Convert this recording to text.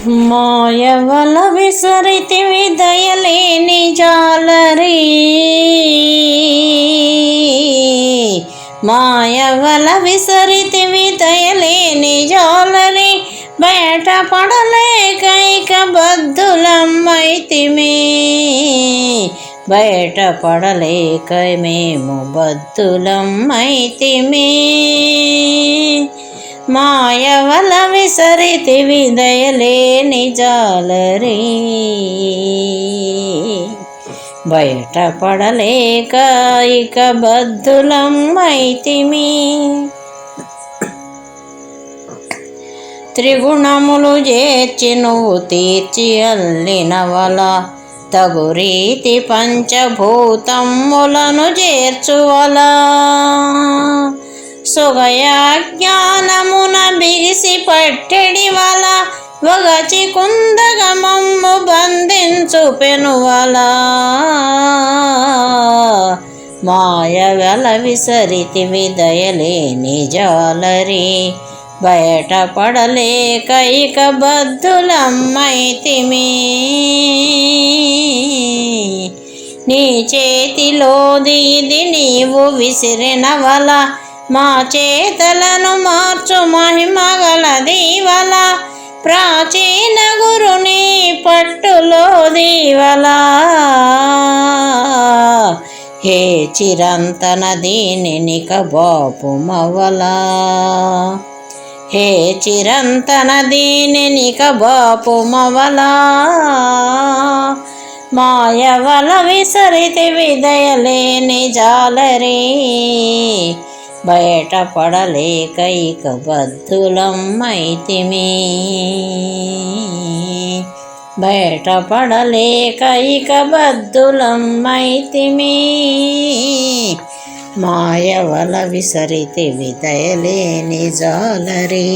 మాయవల విసరితివి దయలేని జాలరీ మాయవల విసరితివి దయలేని జాలరి బయట పడలేకైక బద్దులమ్మైతిమి బయట పడలేక మేము బద్దులమ్మైతిమి మాయవల సరితివి దయలేని జాలరీ బయట పడలేక ఇక బద్దులమ్మైతిమి త్రిగుణములు చేర్చి నువ్వు తీర్చి అల్లిన వల. తగు రీతి పంచభూతములను చేర్చువలా సుగయా జ్ఞానమున బిగిసి పట్టెడి వల వగచి కుందగమమ్ము బంధించు పెనువల. మాయవల విసరితివి దయలేని జాలరి బయట పడలేక ఇక బద్దులమ్మైతిమి నీ చేతిలోది ఇది నీవు విసిరిన వల మా చేతలను మార్చు మహిమగల దీవల ప్రాచీన గురుని పట్టులో దీవల. హే చిరంతన దీనిని బాపు మవలా. హే చిరంతన దీనిని బాపు మవలా. మాయవల విసరితి విదయలేని జాలరీ. బయట పడలేక ఇక బద్దులమ్మైతిమి బయట ఇక బద్దులమ్మైతిమి మాయవల విసరితి విదయలేని జాలరీ